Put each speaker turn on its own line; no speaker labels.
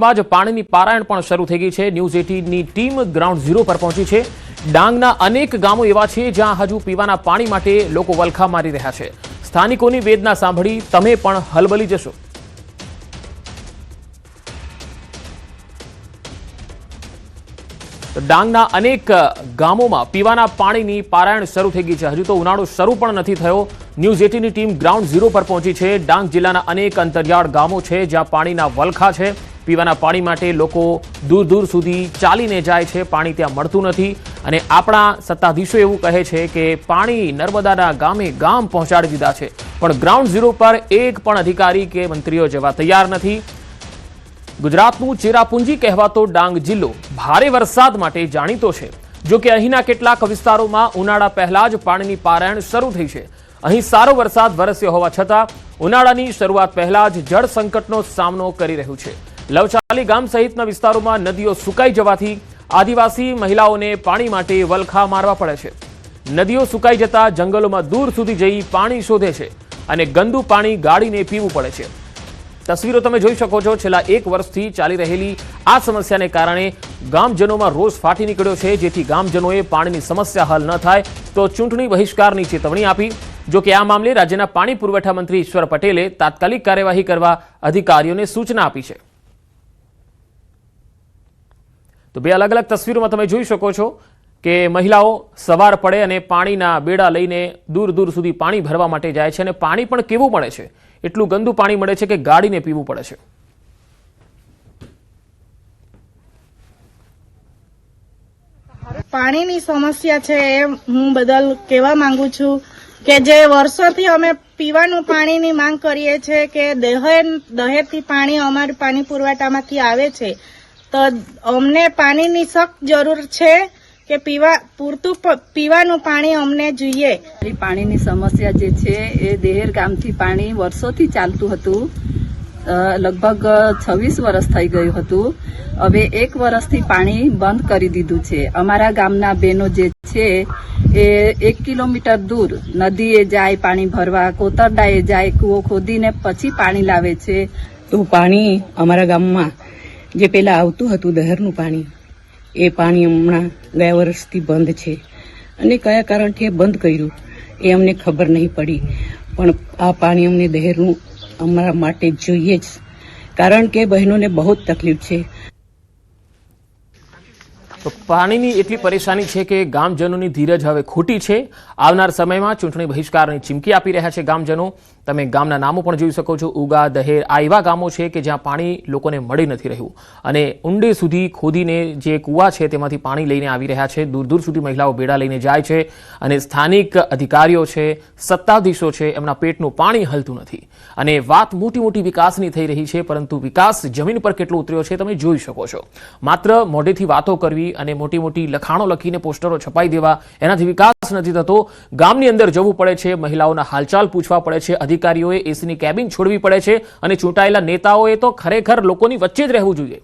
શરૂઆતમાં જ પાણીની પારાયણ પણ શરૂ થઈ ગઈ છે. ન્યૂઝ એટીનની ટીમ ગ્રાઉન્ડ ઝીરો પર પહોંચી છે. ડાંગના અનેક ગામો એવા છે જ્યાં હજુ પીવાના પાણી માટે લોકો વલખા મારી રહ્યા છે. સ્થાનિકોની વેદના સાંભળી તમે પણ હલબલી જશો. ડાંગના અનેક ગામોમાં પીવાના પાણીની પારાયણ શરૂ થઈ ગઈ છે. હજુ તો ઉનાળો શરૂ પણ નથી થયો. ન્યૂઝ એટીની ટીમ ગ્રાઉન્ડ ઝીરો પર પહોંચી છે. ડાંગ જિલ્લાના અનેક અંતરિયાળ ગામો છે જ્યાં પાણીના વલખા છે. પીવાના પાણી માટે લોકો દૂર દૂર સુધી ચાલીને જાય છે. પાણી ત્યાં મળતું નથી અને આપણા સત્તાધીશો એવું કહે છે કે પાણી નર્મદાના ગામે ગામ પહોંચાડી દીધા છે. પણ ગ્રાઉન્ડ ઝીરો પર એક પણ અધિકારી કે મંત્રીઓ જવા તૈયાર નથી. ગુજરાતનું ચેરાપુંજી કહેવાતો ડાંગ જિલ્લો ભારે વરસાદ માટે જાણીતો છે. જો કે અહીંના કેટલાક વિસ્તારોમાં ઉનાળા પહેલા જ પાણીની પારાયણ શરૂ થઈ છે. અહીં સારો વરસાદ વરસ્યો હોવા છતાં ઉનાળાની શરૂઆત પહેલા જ જળ સંકટનો સામનો કરી રહ્યું છે. લવચાલી ગામ સહિતના વિસ્તારોમાં નદીઓ સુકાઈ જવાથી આદિવાસી મહિલાઓને પાણી માટે વલખા મારવા પડે છે. નદીઓ સુકાઈ જતા જંગલોમાં દૂર સુધી જઈ પાણી શોધે છે અને ગંદુ પાણી ગાળીને પીવું પડે છે. તસવીરો તમે જોઈ શકો છો. છેલ્લા એક વર્ષથી ચાલી રહેલી આ સમસ્યાને કારણે ગામજનોમાં રોષ ફાટી નીકળ્યો છે. જેથી ગામજનોએ પાણીની સમસ્યા હલ ન થાય તો ચૂંટણી બહિષ્કારની ચેતવણી આપી. જો કે આ મામલે રાજ્યના પાણી પુરવઠા મંત્રી ઈશ્વર પટેલે તાત્કાલિક કાર્યવાહી કરવા અધિકારીઓને સૂચના આપી છે. તો બે અલગ અલગ તસવીરોમાં તમે જોઈ શકો છો કે મહિલાઓ સવાર પડે અને પાણીના બેડા લઈને દૂર દૂર સુધી પાણી ભરવા માટે જાય છે અને પાણી પણ કેવું મળે છે? એટલું ગંદુ પાણી મળે છે કે ગાડીને પીવું પડે છે.
પાણીની સમસ્યા છે એ હું બદલ કહેવા માંગુ છું કે જે વર્ષોથી અમે પીવાનું પાણીની માંગ કરીએ છીએ કે દહેજ દહેજથી પાણી અમારી પાણી પુરવઠામાંથી આવે છે. તો અમને પાણીની સખ્ત જરૂર છે કે પીવા પૂરતું પીવાનું પાણી અમને જોઈએ.
પાણીની સમસ્યા જે છે એ દેહેર ગામથી પાણી વર્ષોથી ચાલતું હતું. લગભગ છવ્વીસ વર્ષ થઈ ગયું હતું. હવે એક વર્ષથી પાણી બંધ કરી દીધું છે. અમારા ગામના બહેનો જે છે એ એક કિલોમીટર દૂર નદીએ જાય પાણી ભરવા કોતરડાએ જાય કૂવો ખોદીને પછી પાણી લાવે છે.
તો પાણી અમારા ગામમાં જે પહેલાં આવતું હતું દહેરનું પાણી. એ પાણી હમણાં ગયા વર્ષથી બંધ છે. અને કયા કારણથી એ બંધ કર્યું, એ અમને ખબર નહીં પડી. પણ આ પાણી અમને દહેરનું અમારા માટે જોઈએ જ. કારણ કે બહેનોને બહુ જ તકલીફ છે.
તો પાણીની એટલી પરેશાની છે કે ગામજનોની ધીરજ હવે ખોટી છે. આવનાર સમયમાં ચૂંટણી બહિષ્કારની ચીમકી આપી રહ્યા છે ગામજનો. તમે ગામના નામો પણ જોઈ શકો છો. ઉગા, દહેર, આ એવા ગામો છે કે જ્યાં પાણી લોકોને મળી નથી રહ્યું. અને ઊંડે સુધી ખોદીને જે કૂવા છે તેમાંથી પાણી લઈને આવી રહ્યા છે. દૂર દૂર સુધી મહિલાઓ બેડા લઈને જાય છે અને સ્થાનિક અધિકારીઓ છે, સત્તાધીશો છે, એમના પેટનું પાણી હલતું નથી. અને વાત મોટી મોટી વિકાસની થઈ રહી છે, પરંતુ વિકાસ જમીન પર કેટલો ઉતર્યો છે તમે જોઈ શકો છો. માત્ર મોઢેથી વાતો કરવી અને મોટી મોટી લખાણો લખીને પોસ્ટરો છપાઈ દેવા એનાથી વિકાસ નથી થતો. ગામની અંદર જવું પડે છે, મહિલાઓના હાલચાલ પૂછવા પડે છે, અધિકારીઓએ એસીની કેબિન છોડવી પડે છે અને ચૂંટાયેલા નેતાઓએ તો ખરેખર લોકોની વચ્ચે જ રહેવું જોઈએ.